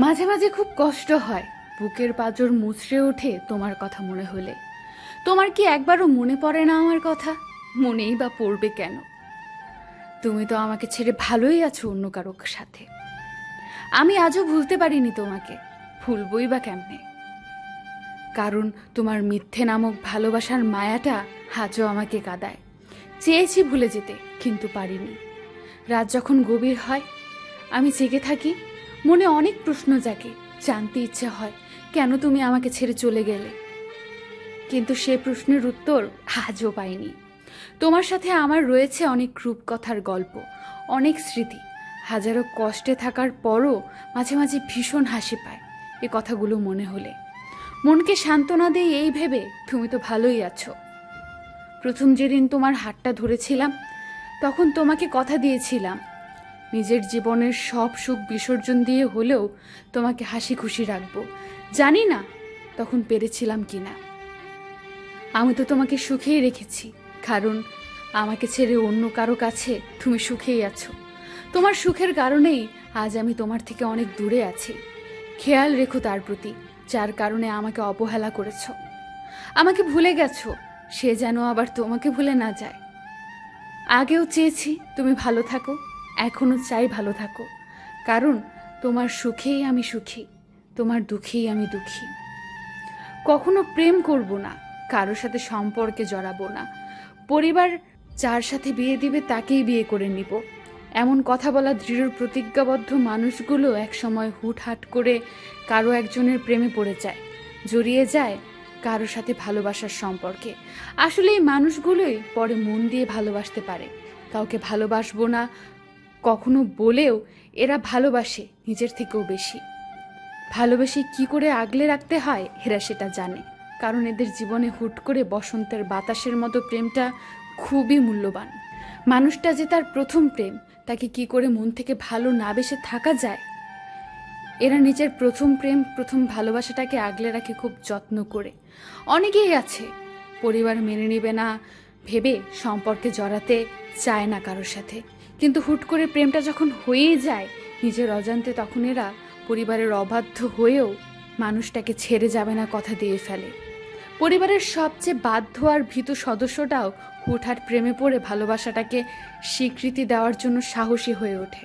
মাঝে মাঝে খুব কষ্ট হয়। বুকের পাঁজর মুচড়ে ওঠে তোমার কথা মনে হলে। তোমার কি একবারও মনে পড়ে না আমার কথা? মনেই বা পড়বে কেন? তুমি তো আমাকে ছেড়ে ভালোই আছো অন্য কারোর সাথে। আমি আজও ভুলতে পারিনি তোমাকে। ভুলবই বা কেমনে? কারণ তোমার মিথ্যে নামক ভালোবাসার মায়াটা আজও আমাকে কাদায়। চেয়েছি ভুলে যেতে, কিন্তু পারিনি। রাত যখন গভীর হয়, আমি জেগে থাকি মনে অনেক প্রশ্ন জাগে, জানতে ইচ্ছে হয়, কেন তুমি আমাকে ছেড়ে চলে গেলে? কিন্তু সে প্রশ্নের উত্তর আজও পাইনি। তোমার সাথে আমার রয়েছে অনেক রূপকথার গল্প, অনেক স্মৃতি। হাজারো কষ্টে থাকার পরও মাঝে মাঝে ভীষণ হাসি পায় এ কথাগুলো মনে হলে। মনকে সান্ত্বনা দেই এই ভেবে তুমি তো ভালোই আছো। প্রথম যেদিন তোমার হাতটা ধরেছিলাম, তখন তোমাকে কথা দিয়েছিলাম নিজের জীবনের সব সুখ বিসর্জন দিয়ে হলেও তোমাকে হাসি খুশি রাখব। জানি না তখন পেরেছিলাম কি না আমি তো তোমাকে সুখেই রেখেছি, কারণ আমাকে ছেড়ে অন্য কারও কাছে তুমি সুখেই আছো। তোমার সুখের কারণেই আজ আমি তোমার থেকে অনেক দূরে আছি। খেয়াল রেখো তার প্রতি, যার কারণে আমাকে অবহেলা করেছ। আমাকে ভুলে গেছো, সে যেন আবার তোমাকে ভুলে না যায়। আগেও চেয়েছি তুমি ভালো থাকো। এখনও চাই ভালো থাকো। কারণ তোমার সুখেই আমি সুখী, তোমার দুঃখেই আমি দুঃখী। কখনো প্রেম করব না, কারোর সাথে সম্পর্কে জড়াবো না। পরিবার যার সাথে বিয়ে দিবে তাকেই বিয়ে করে নিব। এমন কথা বলা দৃঢ় প্রতিজ্ঞাবদ্ধ মানুষগুলো একসময় হুটহাট করে কারও একজনের প্রেমে পড়ে যায়, জড়িয়ে যায় কারোর সাথে ভালোবাসার সম্পর্কে। আসলে এই মানুষগুলোই পরে মন দিয়ে ভালোবাসতে পারে। কাউকে ভালোবাসবো না কখনো বলেও এরা ভালোবাসে নিজের থেকেও বেশি। ভালোবেসে কি করে আগলে রাখতে হয় এরা সেটা জানে। কারণ এদের জীবনে হুট করে বসন্তের বাতাসের মতো প্রেমটা খুবই মূল্যবান। মানুষটা যে তার প্রথম প্রেম, তাকে কি করে মন থেকে ভালো না বেসে থাকা যায়? এরা নিজের প্রথম প্রেম, প্রথম ভালোবাসাটাকে আগলে রাখে খুব যত্ন করে। অনেকেই আছে, পরিবার মেনে নেবে না, ভেবে সম্পর্কে জড়াতে চায় না কারোর সাথে। কিন্তু হুট করে প্রেমটা যখন হয়েই যায়, নিজের অজান্তে তখন এরা পরিবারের অবাধ্য হয়েও মানুষটাকে ছেড়ে যাবে না কথা দিয়ে ফেলে। পরিবারের সবচেয়ে বাধ্য আর ভীতু সদস্যটাও হুটহাট প্রেমে পড়ে ভালোবাসাটাকে স্বীকৃতি দেওয়ার জন্য সাহসী হয়ে ওঠে।